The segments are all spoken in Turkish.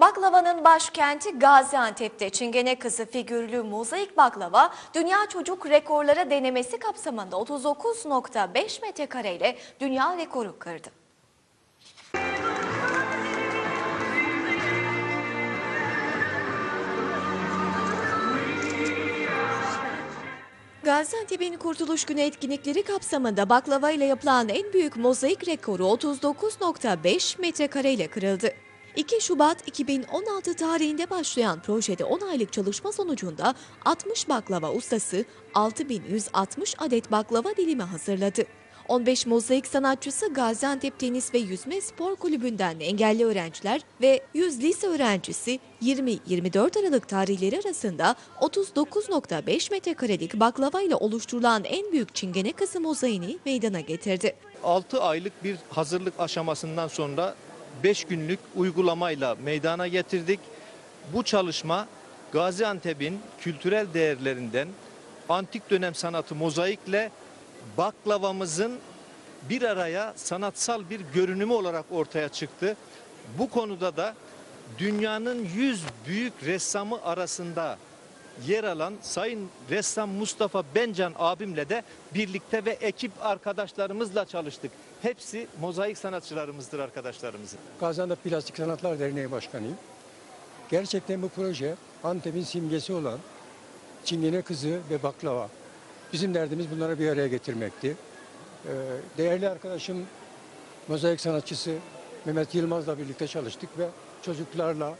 Baklavanın başkenti Gaziantep'te Çingene Kızı figürlü mozaik baklava dünya çocuk rekorlara denemesi kapsamında 39.5 metrekareyle dünya rekoru kırdı. Gaziantep'in Kurtuluş Günü etkinlikleri kapsamında baklava ile yapılan en büyük mozaik rekoru 39.5 metrekare ile kırıldı. 2 Şubat 2016 tarihinde başlayan projede 10 aylık çalışma sonucunda 60 baklava ustası 6160 adet baklava dilimi hazırladı. 15 mozaik sanatçısı Gaziantep Tenis ve Yüzme Spor Kulübü'nden engelli öğrenciler ve 100 lise öğrencisi 20-24 Aralık tarihleri arasında 39.5 metrekarelik baklava ile oluşturulan en büyük çingene kızı mozaiğini meydana getirdi. 6 aylık bir hazırlık aşamasından sonra 5 günlük uygulamayla meydana getirdik. Bu çalışma Gaziantep'in kültürel değerlerinden antik dönem sanatı mozaikle baklavamızın bir araya sanatsal bir görünümü olarak ortaya çıktı. Bu konuda da dünyanın 100 büyük ressamı arasında yer alan Sayın Ressam Mustafa Bencan abimle de birlikte ve ekip arkadaşlarımızla çalıştık. Hepsi mozaik sanatçılarımızdır arkadaşlarımızın. Gaziantep Plastik Sanatlar Derneği Başkanıyım. Gerçekten bu proje Antep'in simgesi olan Çingene Kızı ve Baklava. Bizim derdimiz bunları bir araya getirmekti. Ee, Değerli arkadaşım mozaik sanatçısı Mehmet Yılmaz'la birlikte çalıştık ve çocuklarla, e,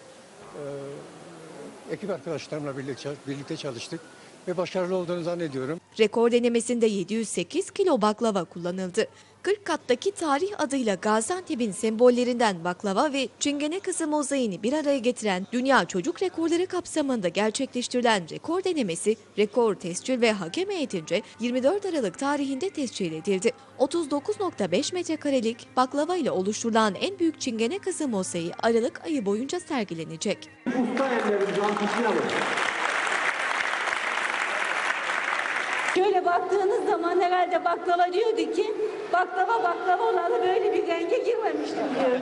ekip arkadaşlarımla birlikte, birlikte çalıştık ve başarılı olduğunu zannediyorum. Rekor denemesinde 708 kilo baklava kullanıldı. 40 kattaki tarih adıyla Gaziantep'in sembollerinden baklava ve Çingene Kızı mozaiğini bir araya getiren Dünya Çocuk Rekorları kapsamında gerçekleştirilen rekor denemesi rekor tescil ve hakem heyetince 24 Aralık tarihinde tescil edildi. 39.5 metrekarelik baklava ile oluşturulan en büyük Çingene Kızı mozaiği Aralık ayı boyunca sergilenecek. Usta ellerimizi alkışlayalım. Baktığınız zaman herhalde baklava diyordu ki baklava baklava olalı böyle bir renge girmemiştim diyor.